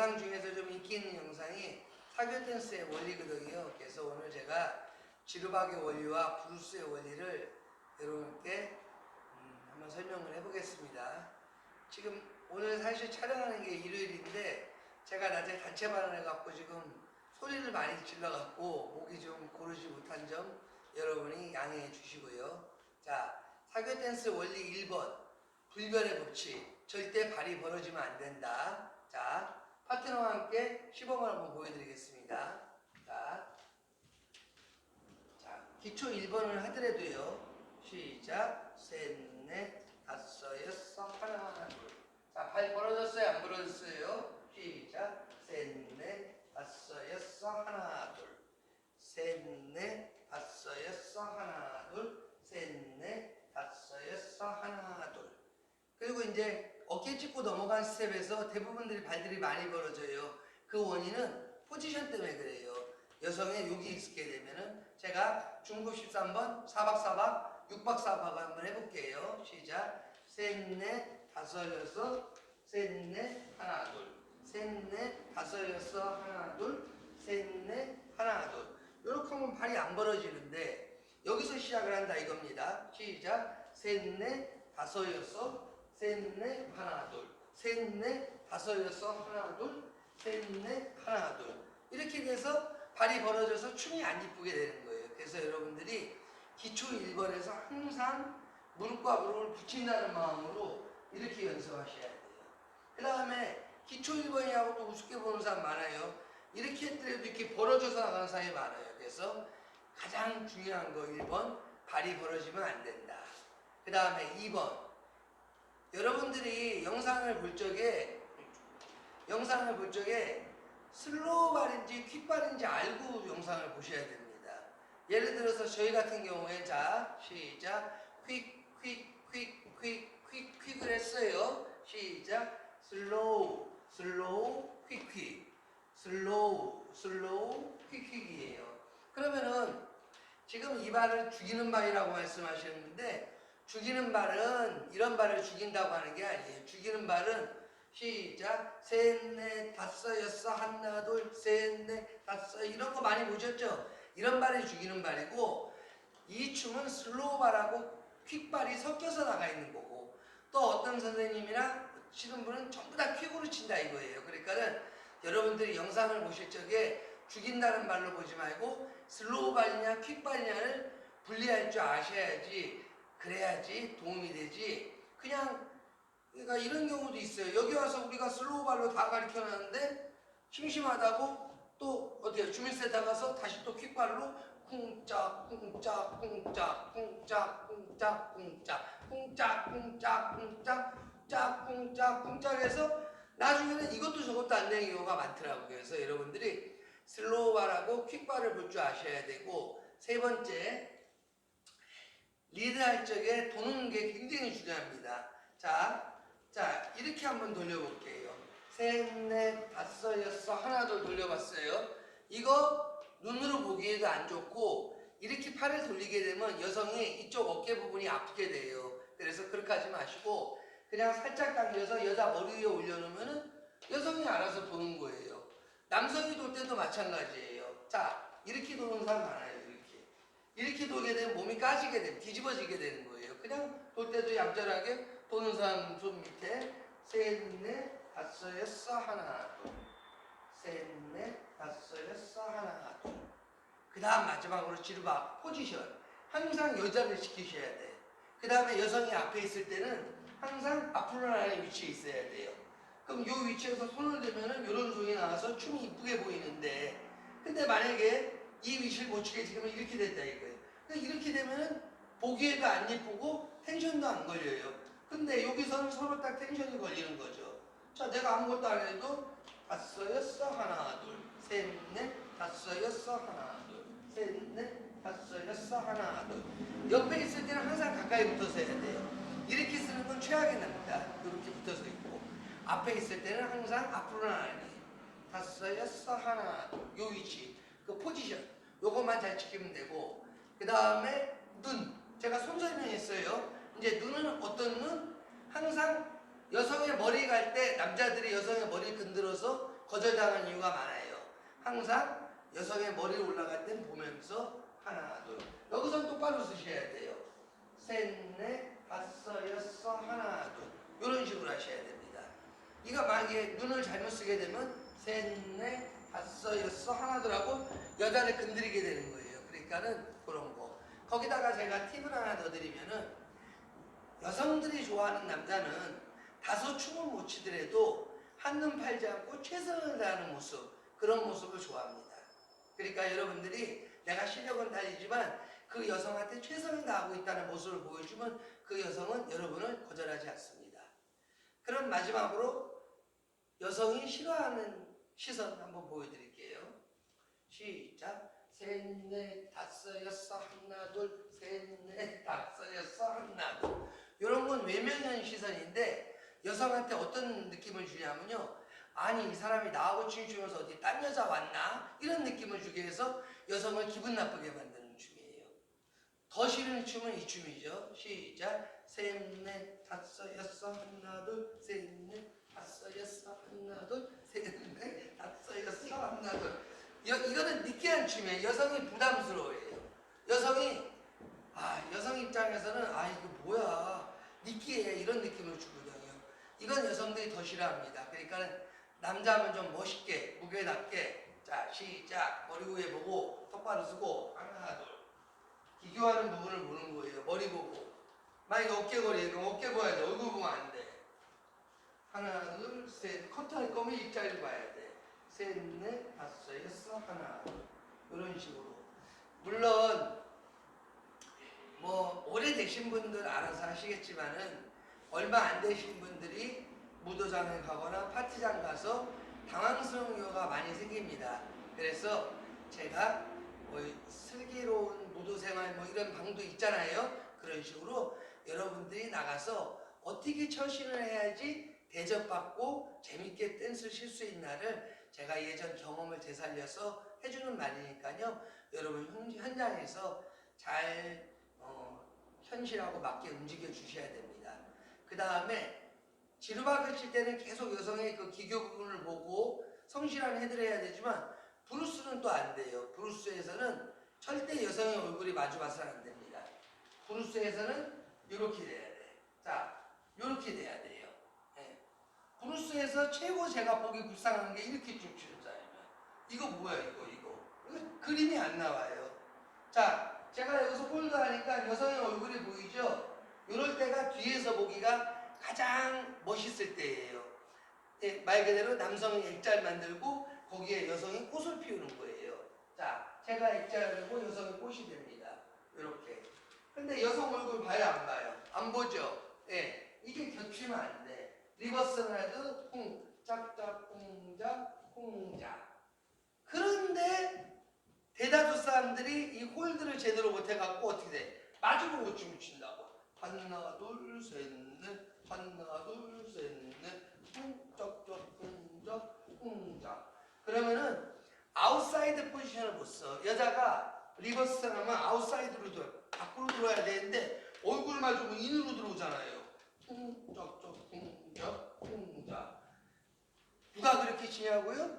영상 중에서 좀 인기 있는 영상이 사교 댄스의 원리거든요. 그래서 오늘 제가 지르박의 원리와 브루스의 원리를 여러분께 음, 한번 설명을 해보겠습니다. 지금 오늘 사실 촬영하는 게 일요일인데 제가 낮에 단체반을 해갖고 지금 소리를 많이 질러 갖고 목이 좀 고르지 못한 점 여러분이 양해해 주시고요. 자, 사교 댄스 원리 1번 불변의 법칙 절대 발이 벌어지면 안 된다. 자, 파트너와 함께 시범을 한번 보여드리겠습니다. 자, 자 기초 1번을 하더라도요. 시작. 셋, 넷, 다섯, 여섯, 하나, 둘. 자, 발 벌어졌어요? 안 벌어졌어요? 시작. 셋, 넷, 다섯, 여섯, 하나, 둘. 셋, 넷, 다섯, 여섯, 하나, 둘. 셋, 넷, 다섯, 여섯, 하나, 둘. 그리고 이제 어깨 짚고 넘어간 스텝에서 대부분들이 발들이 많이 벌어져요. 그 원인은 포지션 때문에 그래요. 여성의 욕이 있게 되면은 제가 중급 13번 4박 4박 6박 4박 한번 해볼게요. 시작. 셋, 넷, 다섯, 여섯, 셋, 넷, 하나, 둘. 셋, 넷, 다섯, 여섯, 하나, 둘. 셋, 넷, 하나, 둘. 이렇게 하면 발이 안 벌어지는데 여기서 시작을 한다 이겁니다. 시작. 셋, 넷, 다섯, 여섯, 셋, 넷, 하나, 둘. 셋, 넷, 다섯, 여섯, 하나, 둘. 셋, 넷, 하나, 둘. 이렇게 돼서 발이 벌어져서 춤이 안 이쁘게 되는 거예요. 그래서 여러분들이 기초 1번에서 항상 무릎과 무릎을 붙인다는 마음으로 이렇게 연습하셔야 돼요. 그 다음에 기초 1번이라고 또 우습게 보는 사람 많아요. 이렇게 했더라도 이렇게 벌어져서 나가는 사람이 많아요. 그래서 가장 중요한 거 1번, 발이 벌어지면 안 된다. 그 다음에 2번, 여러분들이 영상을 볼 적에 영상을 볼 적에 슬로우 발인지 퀵 발인지 알고 영상을 보셔야 됩니다. 예를 들어서 저희 같은 경우에 자 시작 퀵 퀵 퀵 퀵 퀵 퀵을 했어요. 시작 슬로우 슬로우 퀵퀵 슬로우 슬로우 퀵퀵이에요. 그러면은 지금 이 발을 죽이는 발이라고 말씀하셨는데 죽이는 발은 이런 발을 죽인다고 하는 게 아니에요. 죽이는 발은 시작 셋넷 다섯 여섯 하나 둘셋넷 다섯 이런 거 많이 보셨죠? 이런 발이 죽이는 발이고 이 춤은 슬로우 발하고 퀵 발이 섞여서 나가 있는 거고 또 어떤 선생님이나 치는 분은 전부 다 퀵으로 친다 이거예요. 그러니까는 여러분들이 영상을 보실 적에 죽인다는 발로 보지 말고 슬로우 발이냐 퀵 발이냐를 분리할 줄 아셔야지 그래야지 도움이 되지. 그냥 그러니까 이런 경우도 있어요. 여기 와서 우리가 슬로우 발로 다 가르쳐 놨는데 심심하다고 또 어디야 주민센터 가서 다시 또 퀵 발로 쿵짝 쿵짝 쿵짝 쿵짝 쿵짝 쿵짝 쿵짝 쿵짝 쿵짝 쿵짝 쿵짝 쿵짝 해서 나중에는 이것도 저것도 안 되는 경우가 많더라고요. 그래서 여러분들이 슬로우 발하고 퀵 발을 볼 줄 아셔야 되고 세 번째 리드할 적에 도는 게 굉장히 중요합니다. 자, 자 이렇게 한번 돌려볼게요. 셋, 넷, 다섯, 여섯, 하나, 둘 돌려봤어요. 이거 눈으로 보기에도 안 좋고 이렇게 팔을 돌리게 되면 여성이 이쪽 어깨 부분이 아프게 돼요. 그래서 그렇게 하지 마시고 그냥 살짝 당겨서 여자 머리 위에 올려놓으면은 여성이 알아서 도는 거예요. 남성이 돌 때도 마찬가지예요. 자, 이렇게 도는 사람 많아요. 이렇게. 돌게 되면 몸이 까지게 되면 뒤집어지게 되는 거예요. 그냥 돌 때도 얌전하게 도는 사람 손 밑에 셋, 넷, 다섯, 여섯, 하나, 둘. 셋, 넷, 다섯, 여섯, 하나, 둘. 그 다음 마지막으로 지르바 포지션. 항상 여자를 지키셔야 돼. 그 다음에 여성이 앞에 있을 때는 항상 앞으로 나가는 위치에 있어야 돼요. 그럼 요 위치에서 손을 대면은 요런 손이 나와서 춤이 이쁘게 보이는데 근데 만약에 이 위치를 못 추게 지금 이렇게 됐다 이거예요. 근데 이렇게 되면은 보기에도 안 예쁘고 텐션도 안 걸려요. 근데 여기서는 서로 딱 텐션이 걸리는 거죠. 자, 내가 아무것도 안 해도 다섯, 여섯, 하나, 둘, 셋, 넷, 다섯, 여섯, 하나, 둘, 셋, 넷, 다섯, 여섯, 하나, 둘. 옆에 있을 때는 항상 가까이 붙어서 해야 돼요. 이렇게 쓰는 건 최악의 납니다. 이렇게 붙어서 있고. 앞에 있을 때는 항상 앞으로 나가니. 다섯, 여섯, 하나, 둘. 요 위치. 그 포지션. 요것만 잘 지키면 되고. 그 다음에 눈. 제가 손 설명했어요. 이제 눈은 어떤 눈? 항상 여성의 머리 갈 때 남자들이 여성의 머리를 건드려서 거절당한 이유가 많아요. 항상 여성의 머리 올라갈 땐 보면서 하나 둘 여기선 똑바로 쓰셔야 돼요. 셋, 넷, 다섯, 여섯, 하나, 둘 이런 식으로 하셔야 됩니다. 이거 만약에 눈을 잘못 쓰게 되면 셋, 넷, 다섯, 여섯, 하나, 둘하고 여자를 건드리게 되는 거예요. 그러니까는 그런 거. 거기다가 제가 팁을 하나 더 드리면은 여성들이 좋아하는 남자는 다소 춤을 못 추더라도 한눈 팔지 않고 최선을 다하는 모습 그런 모습을 좋아합니다. 그러니까 여러분들이 내가 실력은 달리지만 그 여성한테 최선을 다하고 있다는 모습을 보여주면 그 여성은 여러분을 거절하지 않습니다. 그럼 마지막으로 여성이 싫어하는 시선 한번 보여드릴게요. 시작. 셋, 넷, 다섯, 여섯, 하나, 둘, 셋, 넷, 다섯, 여섯, 하나, 둘. 이런 건 외면형 시선인데 여성한테 어떤 느낌을 주냐면요. 아니 이 사람이 나하고 춤추면서 어디 딴 여자 왔나? 이런 느낌을 주기 위해서 여성을 기분 나쁘게 만드는 춤이에요. 더 싫은 춤은 이 춤이죠. 시작. 셋, 넷, 다섯, 여섯, 하나, 둘, 셋, 넷, 다섯, 여섯, 하나, 둘, 셋, 넷, 다섯, 여섯, 하나, 둘. 여, 이거는 느끼한 춤이에요. 여성이 부담스러워해요. 여성이 아 여성 입장에서는 아 이거 뭐야 느끼해 이런 느낌을 주거든요. 이건 여성들이 더 싫어합니다. 그러니까 남자면 좀 멋있게 무게답게 자 시작 머리 위에 보고 똑바로 쓰고 하나 둘 기교하는 부분을 보는 거예요. 머리 보고 만약에 어깨거리 그럼 어깨 봐야 돼. 얼굴 보면 안 돼. 하나 둘셋 커튼을 꺼면 입자리를 봐야 돼. 셋, 넷, 다섯, 여섯, 하나 이런 식으로 물론 뭐 오래되신 분들 알아서 하시겠지만은 얼마 안 되신 분들이 무도장에 가거나 파티장 가서 당황스러운 경우가 많이 생깁니다. 그래서 제가 뭐 슬기로운 무도 생활 뭐 이런 방도 있잖아요. 그런 식으로 여러분들이 나가서 어떻게 처신을 해야지 대접받고 재밌게 댄스를 칠수 있나를 제가 예전 경험을 되살려서 해주는 말이니까요. 여러분 현- 현장에서 잘 어, 현실하고 맞게 움직여 주셔야 됩니다. 그 다음에 지루박을 칠 때는 계속 여성의 그 기교 부분을 보고 성실한 해드려야 되지만 브루스는 또 안 돼요. 브루스에서는 절대 여성의 얼굴이 마주 봐서는 안 됩니다. 브루스에서는 이렇게 돼야 돼. 자, 이렇게 돼야 돼요. 예. 브루스에서 최고 제가 보기 불쌍한 게 이렇게 자예요. 이거 뭐야 이거 이거. 이거 그림이 안 나와요. 자, 제가 여기서 홀드 하니까 여성의 얼굴이 보이죠? 이럴 때가 뒤에서 보기가 가장 멋있을 때예요. 예, 말 그대로 남성이 액자를 만들고 거기에 여성이 꽃을 피우는 거예요. 자, 제가 액자를 들고 여성이 꽃이 됩니다. 이렇게. 근데 여성 얼굴 봐요, 안 봐요? 안 보죠? 예. 이게 겹치면 안 돼. 리버스는 해도 쿵, 짝짝, 쿵짝, 쿵짝. 그런데 대다수 사람들이 이 홀드를 제대로 못해갖고 어떻게 돼? 마주보고 춤을 춘다고. 하나, 둘, 셋, 넷. 하나, 둘, 셋, 넷. 쿵짝짝, 쿵짝, 쿵짝. 그러면은 아웃사이드 포지션을 못 써. 여자가 리버스 하면 아웃사이드로 들어. 밖으로 들어야 되는데 얼굴 마주보면 인으로 들어오잖아요. 쿵짝짝, 쿵짝, 쿵짝. 누가 그렇게 치냐고요?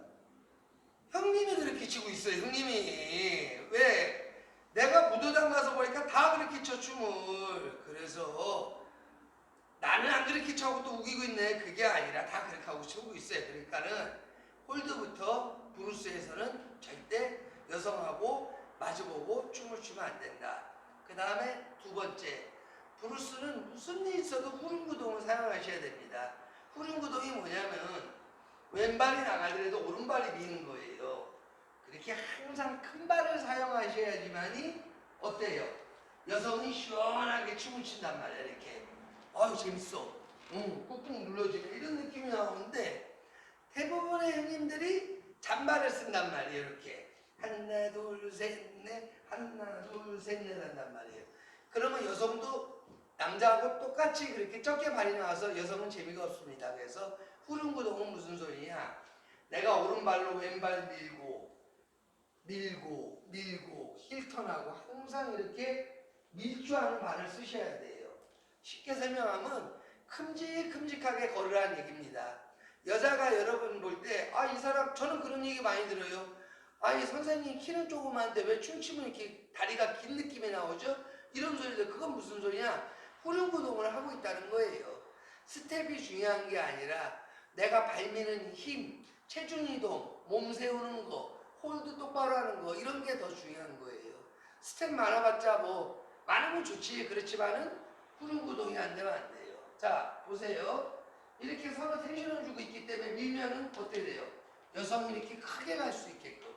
형님이 그렇게 치고 있어요, 형님이. 왜? 내가 무도장 가서 보니까 다 그렇게 쳐, 춤을. 그래서 나는 안 그렇게 쳐고 또 우기고 있네. 그게 아니라 다 그렇게 하고 치고 있어요. 그러니까는 홀드부터 브루스에서는 절대 여성하고 마주보고 춤을 추면 안 된다. 그 다음에 두 번째, 브루스는 무슨 일 있어도 후륜구동을 사용하셔야 됩니다. 후륜구동이 뭐냐면 왼발이 나가더라도 오른발이 미는 거예요. 그렇게 항상 큰 발을 사용하셔야지만이 어때요? 여성이 시원하게 춤을 춘단 말이야 이렇게. 아유 재밌어. 응, 꾹꾹 눌러지네 이런 느낌이 나오는데 대부분의 형님들이 잔발을 쓴단 말이에요 이렇게. 하나 둘셋넷 하나 둘셋넷 한단 말이에요. 그러면 여성도 남자하고 똑같이 그렇게 적게 발이 나와서 여성은 재미가 없습니다. 그래서 후륜구동은 무슨 소리냐? 내가 오른발로 왼발 밀고 밀고 밀고 힐턴하고 항상 이렇게 밀주하는 발을 쓰셔야 돼요. 쉽게 설명하면 큼직큼직하게 걸으라는 얘기입니다. 여자가 여러분 볼 때, 아, 이 사람, 저는 그런 얘기 많이 들어요. 아니, 선생님 키는 조그만데 왜 춤추면 이렇게 다리가 긴 느낌이 나오죠? 이런 소리들, 그건 무슨 소리냐? 후륜구동을 하고 있다는 거예요. 스텝이 중요한 게 아니라 내가 발미는 힘, 체중 이동, 몸 세우는 거, 홀드 똑바로 하는 거, 이런 게 더 중요한 거예요. 스텝 많아봤자 뭐, 많으면 좋지. 그렇지만은 후륜구동이 안 되면 안 돼요. 자, 보세요. 이렇게 서로 텐션을 주고 있기 때문에 밀면은 어떻게 돼요? 여성이 이렇게 크게 갈 수 있게끔.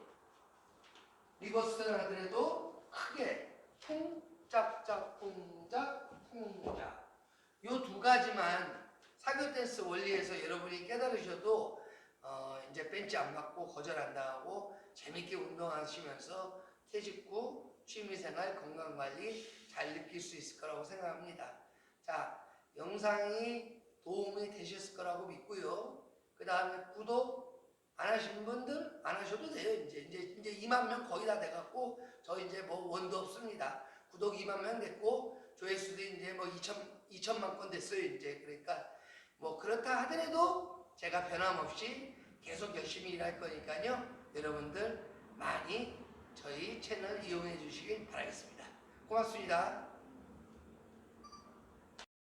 리버스를 하더라도 크게 쿵짝짝 쿵짝 쿵짝 요 두 가지만 원리에서 여러분이 깨달으셔도 어 이제 벤치 안 맞고 거절 안 당하고 재밌게 운동하시면서 퇴직 후 취미생활 건강관리 잘 느낄 수 있을 거라고 생각합니다. 자 영상이 도움이 되셨을 거라고 믿고요. 그 다음에 구독 안 하신 분들 안 하셔도 돼요. 이제 이제 이제 2만 명 거의 다 돼갖고 저 이제 뭐 원도 없습니다. 구독 2만 명 됐고 조회수도 이제 뭐 2천 2천만 건 됐어요. 이제 그러니까 뭐 그렇다 하더라도 제가 변함없이 계속 열심히 일할 거니까요. 여러분들 많이 저희 채널 이용해 주시길 바라겠습니다. 고맙습니다.